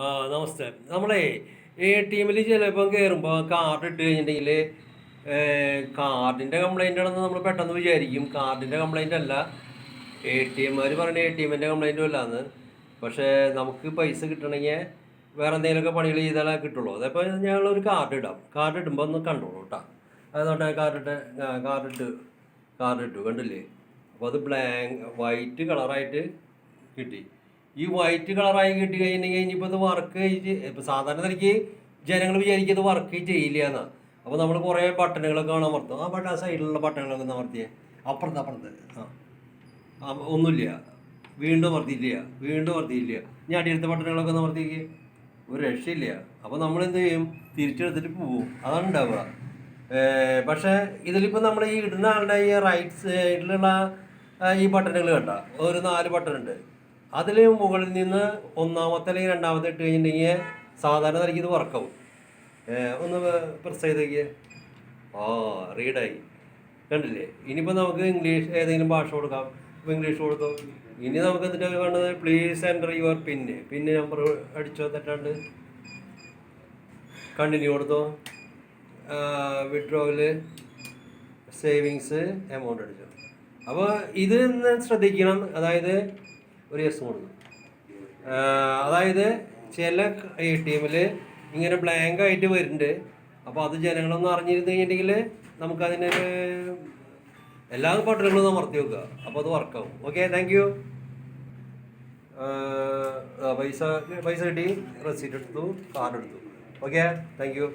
നമസ്തേ. നമ്മളെ A T എമ്മിൽ ചിലപ്പം കയറുമ്പോൾ കാർഡ് ഇട്ട് കഴിഞ്ഞിട്ടുണ്ടെങ്കിൽ കാർഡിന്റെ കംപ്ലൈന്റ് ആണെന്ന് നമ്മൾ പെട്ടെന്ന് വിചാരിക്കും. കാർഡിന്റെ കംപ്ലൈന്റ് അല്ല. എ ടി എമ്മാർ പറഞ്ഞ എ ടി എമ്മിന്റെ കംപ്ലൈന്റും അല്ലാന്ന്. പക്ഷേ നമുക്ക് പൈസ കിട്ടണമെങ്കിൽ വേറെ എന്തെങ്കിലുമൊക്കെ പണികൾ ചെയ്താലേ കിട്ടുള്ളൂ. അതപ്പോൾ ഞങ്ങളൊരു കാർഡ് ഇടാം. കാർഡ് ഇടുമ്പോൾ ഒന്ന് കണ്ടോളൂ കേട്ടോ അതുകൊണ്ട് കാർഡ് ഇട്ട്? കാർഡ് ഇട്ട് കാർഡ് ഇട്ടു കണ്ടില്ലേ? അപ്പോൾ അത് ബ്ലാങ്ക് വൈറ്റ് കളറായിട്ട് കിട്ടി. ഈ വൈറ്റ് കളറായി കിട്ടി കഴിഞ്ഞിട്ടുണ്ടെങ്കിൽ ഇനിയിപ്പോൾ ഇത് വർക്ക് ഇപ്പോൾ സാധാരണ നിലയ്ക്ക് ജനങ്ങൾ ഇത് വർക്ക് ചെയ്യില്ല എന്നാണ് അപ്പോൾ നമ്മൾ കുറേ ബട്ടണുകളൊക്കെ കാണാൻ അമർത്തും ആ ബട്ടൺ ആ സൈഡിലുള്ള ബട്ടണുകളൊക്കെ അമർത്തിയേ അപ്പുറത്ത് അപ്പുറത്ത്. ആ. ഒന്നുമില്ല. വീണ്ടും അമർത്തിയില്ല വീണ്ടും അമർത്തിയില്ല ഇനി അടിയെടുത്ത ബട്ടണുകളൊക്കെ അമർത്തിക്ക് ഒരു രക്ഷയില്ല. അപ്പോൾ നമ്മൾ എന്ത് ചെയ്യും? തിരിച്ചെടുത്തിട്ട് പോവും. അതാണ് ഉണ്ടാവുക പക്ഷേ ഇതിലിപ്പോൾ നമ്മൾ ഈ ഇടുന്ന ആളുടെ ഈ റൈറ്റ് സൈഡിലുള്ള ഈ ബട്ടണുകൾ കണ്ട. ഒരു നാല് ബട്ടൺ ഉണ്ട്. അതിൽ മുകളിൽ നിന്ന് ഒന്നാമത്തെ അല്ലെങ്കിൽ രണ്ടാമത്തെ ഇട്ട് കഴിഞ്ഞിട്ടുണ്ടെങ്കിൽ സാധാരണ നിലയ്ക്ക് ഇത് വർക്കാവും ഒന്ന് പ്രസ് ചെയ്ത് നോക്കിയേ. ആ റീഡായി കണ്ടില്ലേ? ഇനിയിപ്പോൾ നമുക്ക് ഇംഗ്ലീഷ് ഏതെങ്കിലും ഭാഷ കൊടുക്കാം. ഇപ്പോൾ ഇംഗ്ലീഷ് കൊടുത്തോ. ഇനി നമുക്ക് എന്നിട്ട് വേണ്ടത് please enter your pin pin number അടിച്ചോ തെറ്റാണ്ട്? കണ്ടിന്യൂ കൊടുത്തോ. വിഡ്രോവൽ സേവിങ്സ് എമൗണ്ട് അടിച്ചു. അപ്പോൾ ഇത് ശ്രദ്ധിക്കണം. അതായത് ഒരു എസ് കൊടുക്കും. അതായത് ചില ഈ ടീമിൽ ഇങ്ങനെ ബ്ലാങ്ക് ആയിട്ട് വരുന്നുണ്ട്. അപ്പോൾ അത് ജനങ്ങളൊന്ന് അറിഞ്ഞിരുന്നു കഴിഞ്ഞിട്ടുണ്ടെങ്കിൽ നമുക്കതിനൊരു എല്ലാ ബട്ടണുകളും അമർത്തി വെക്കുക. അപ്പോൾ അത് വർക്കാവും ഓക്കെ താങ്ക് യു പൈസ പൈസ കിട്ടി. റെസീറ്റ് എടുത്തു കാർഡ് എടുത്തു. Okay thank you